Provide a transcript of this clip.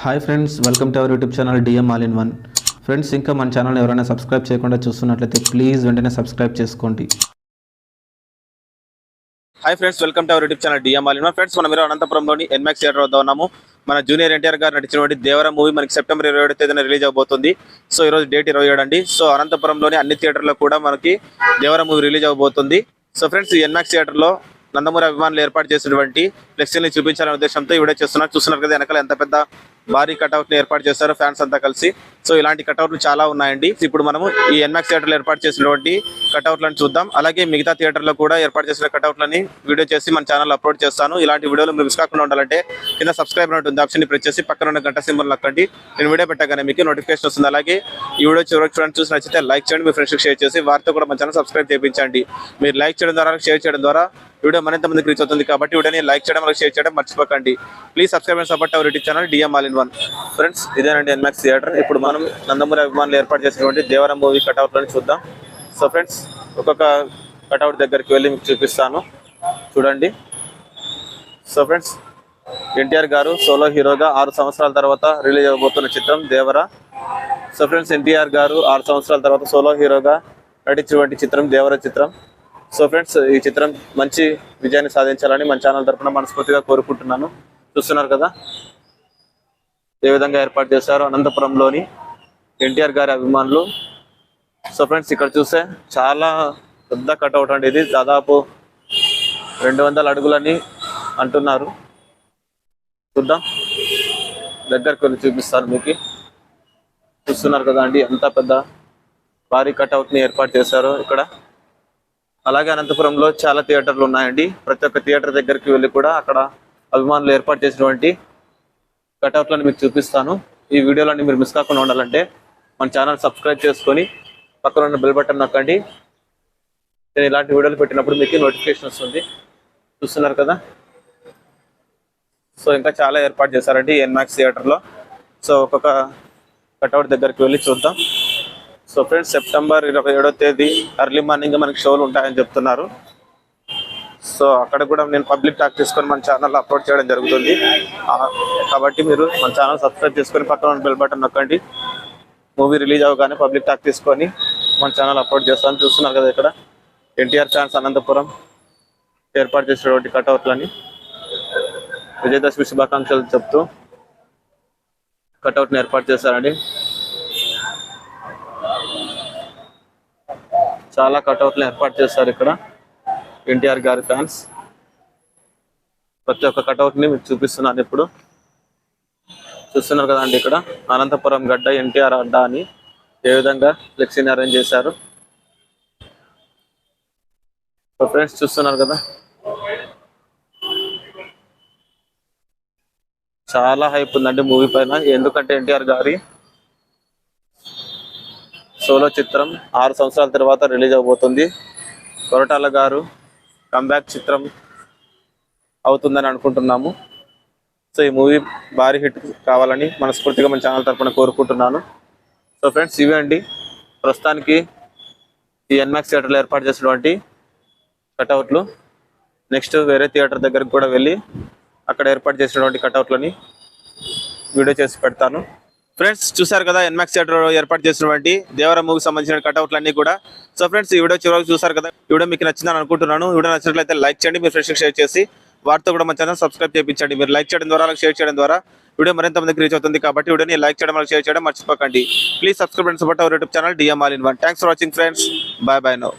Hi friends welcome to our YouTube channel DM all in one friends ఇంకా మన channel ఎవరైనా subscribe చేయకుండా చూస్తున్నట్లయితే ప్లీజ్ వెంటనే సబ్స్క్రైబ్ చేసుకోండి. Hi friends welcome to our YouTube channel DM all in friends మనం మీరు అనంతపురంలోని ఎన్మాక్స్ థియేటర్ వద్ద ఉన్నాము. మన జూనియర్ ఎన్టీఆర్ గారు నటించినటువంటి దేవర మూవీ మనకి సెప్టెంబర్ ఇరవై ఏడు తేదీన రిలీజ్ అవబోతుంది. సో ఈ రోజు డేట్ ఇరవై ఏడు అండి. సో అనంతపురంలోని అన్ని థియేటర్లో కూడా మనకి దేవర మూవీ రిలీజ్ అవబోతుంది. సో ఫ్రెండ్స్ ఈ ఎన్మాక్స్ థియేటర్లో నందమూరి అభిమానులు ఏర్పాటు చేసినటువంటి ఫ్లెక్సీని చూపించాలనే ఉద్దేశంతో ఇవిడే చేస్తున్నారు. చూస్తున్నారు కదా వెనకాల ఎంత పెద్ద భారీ కట్అవుట్ని ఏర్పాటు చేశారు ఫ్యాన్స్ అంతా కలిసి. సో ఇలాంటి కట్అవుట్లు చాలా ఉన్నాయండి. ఇప్పుడు మనము ఈ ఎన్మాక్స్ థియేటర్లో ఏర్పాటు చేసినటువంటి కట్అవుట్లను చూద్దాం. అలాగే మిగతా థియేటర్లో కూడా ఏర్పాటు చేసిన కట్అవుట్లని వీడియో చేసి మన ఛానల్ అప్లోడ్ చేస్తాను. ఇలాంటి వీడియోలు మీరు మిస్ కాకుండా ఉండాలంటే కింద సబ్స్క్రైబ్ ఉంటుంది ఆప్షన్ ప్రెస్ చేసి పక్కన ఉన్న గంట సింబల్ నక్కండి. నేను వీడియో పెట్టగానే మీకు నోటిఫికేషన్ వస్తుంది. అలాగే ఈ వీడియో చివరికి చూడండి. చూసి నచ్చితే లైక్ చేయండి. మీ ఫ్రెండ్స్కి షేర్ చేసి వారితో కూడా మన ఛానల్ సబ్స్క్రైబ్ చేయించండి. మీరు లైక్ చేయడం ద్వారా షేర్ చేయడం ద్వారా వీడియో మరింత మందికి రీచ్ అవుతుంది కాబట్టి వీడియోని లైక్ చేయడం అలాగే షేర్ చేయడం మర్చిపోకండి. Please subscribe and support our YouTube channel DM all in one friends ఇదేనండి ఎన్మాక్స్ థియేటర్ ఇప్పుడు మనం నందమూరి అభిమానులు ఏర్పాటు చేసినటువంటి దేవరం మూవీ కటౌట్లను చూద్దాం. సో ఫ్రెండ్స్ ఒక్కొక్క కటౌట్ దగ్గరికి వెళ్ళి మీకు చూపిస్తాను. చూడండి. సో ఫ్రెండ్స్ ఎన్టీఆర్ గారు సోలో హీరోగా ఆరు సంవత్సరాల తర్వాత రిలీజ్ అవ్వబోతున్న చిత్రం దేవర. సో ఫ్రెండ్స్ ఎన్టీఆర్ గారు ఆరు సంవత్సరాల తర్వాత సోలో హీరోగా నటించినటువంటి చిత్రం దేవర చిత్రం. సో ఫ్రెండ్స్ ఈ చిత్రం మంచి విజయాన్ని సాధించాలని మన ఛానల్ తరఫున మనస్ఫూర్తిగా కోరుకుంటున్నాను. చూస్తున్నారు కదా? ఏ విధంగా ఏర్పాటు చేశారో? అనంతపురంలోని ఎన్టీఆర్ గారి అభిమానులు. సో ఫ్రెండ్స్ ఇక్కడ చూస్తే చాలా పెద్ద కట్అవుట్ అండి ఇది. దాదాపు రెండు వందల అడుగులని అంటున్నారు. చూద్దాం. దగ్గరకు వెళ్ళి చూపిస్తాను మీకు. చూస్తున్నారు కదా అండి ఎంత పెద్ద భారీ కట్అవుట్ని ఏర్పాటు చేశారో ఇక్కడ. అలాగే అనంతపురంలో చాలా థియేటర్లు ఉన్నాయండి. ప్రతి ఒక్క థియేటర్ దగ్గరికి వెళ్ళి కూడా అక్కడ అభిమానులు ఏర్పాటు చేసినటువంటి కటౌట్లను మీకు చూపిస్తాను. ఈ వీడియోలన్నీ మీరు మిస్ కాకుండా ఉండాలంటే మన ఛానల్ సబ్స్క్రైబ్ చేసుకొని పక్కన ఉన్న బెల్ బటన్ నొక్కండి. నేను ఇలాంటి వీడియోలు పెట్టినప్పుడు మీకు నోటిఫికేషన్ వస్తుంది. చూస్తున్నారు కదా? సో ఇంకా చాలా ఏర్పాటు చేశారండి ఎన్మాక్స్ థియేటర్లో. సో ఒక్కొక్క కటౌట్ దగ్గరికి వెళ్ళి చూద్దాం. సో ఫ్రెండ్స్ సెప్టెంబర్ ఇరవై ఏడో తేదీ ఎర్లీ మార్నింగ్ మనకి షోలు ఉంటాయని చెప్తున్నారు. సో అక్కడ కూడా నేను పబ్లిక్ టాక్ తీసుకొని మన ఛానల్ అప్లోడ్ చేయడం జరుగుతుంది. కాబట్టి మీరు మన ఛానల్ సబ్స్క్రైబ్ చేసుకొని పక్కన బెల్ బటన్ నొక్కండి. మూవీ రిలీజ్ అవగానే పబ్లిక్ టాక్ తీసుకొని మన ఛానల్ అప్లోడ్ చేస్తాను. చూస్తున్నారు కదా ఇక్కడ ఎన్టీఆర్ ఛాన్స్ అనంతపురం ఏర్పాటు చేసినటువంటి కట్అవుట్లని విజయదశమి శుభాకాంక్షలు చెప్తూ కట్అవుట్ని ఏర్పాటు చేశారండి. చాలా కటౌట్లు ఏర్పాటు చేస్తారు ఇక్కడ ఎన్టీఆర్ గారి ఫ్యాన్స్. ప్రతి ఒక్క కటౌట్ని ని మీకు చూపిస్తున్నాను ఇప్పుడు. చూస్తున్నారు కదండి ఇక్కడ. అనంతపురం గడ్డ ఎన్టీఆర్ అడ్డా అని ఏ విధంగా ఫ్లెక్సీని అరేంజ్ చేశారు. ఫ్రెండ్స్ చూస్తున్నారు కదా. చాలా హైప్ ఉందండి మూవీ పైన. ఎందుకంటే ఎన్టీఆర్ గారి సోలో చిత్రం ఆరు సంవత్సరాల తర్వాత రిలీజ్ అవబోతుంది. కొరటాల గారు కంబ్యాక్ చిత్రం అవుతుందని అనుకుంటున్నాము. సో ఈ మూవీ భారీ హిట్ కావాలని మనస్ఫూర్తిగా మన ఛానల్ తరఫున కోరుకుంటున్నాను. సో ఫ్రెండ్స్ ఇవే అండి. ప్రస్తుతానికి ఈ ఎన్మాక్స్ థియేటర్లో ఏర్పాటు చేసినటువంటి కట్అవుట్లు నెక్స్ట్ వేరే థియేటర్ దగ్గరికి కూడా వెళ్ళి అక్కడ ఏర్పాటు చేసినటువంటి కట్అవుట్లని వీడియో చేసి పెడతాను. ఫ్రెండ్స్ చూసారు కదా ఎన్మాక్స్ థియేటర్ ఏర్పాటు చేసినటువంటి దేవరా మూవీకి సంబంధించిన కట్అవుట్లు అన్ని కూడా. సో ఫ్రెండ్స్ ఈ వీడియో చివరికి చూసారు కదా వీడియో మీకు నచ్చిందని అనుకుంటున్నాను. వీడియో నచ్చినట్లయితే లైక్ చేయండి మీరు ఫ్రెండ్స్కి షేర్ చేసి వారితో కూడా మన ఛానల్ సబ్స్క్రైబ్ చేయించండి. మీరు లైక్ చేయడం ద్వారా షేర్ చేయడం ద్వారా వీడియో మరింత మందికి రీచ్ అవుతుంది కాబట్టి వీడియోని లైక్ చేయడం అలాగే షేర్ చేయడం మర్చిపోకండి. Please subscribe and support our YouTube channel DM all in one thanks for watching friends bye bye no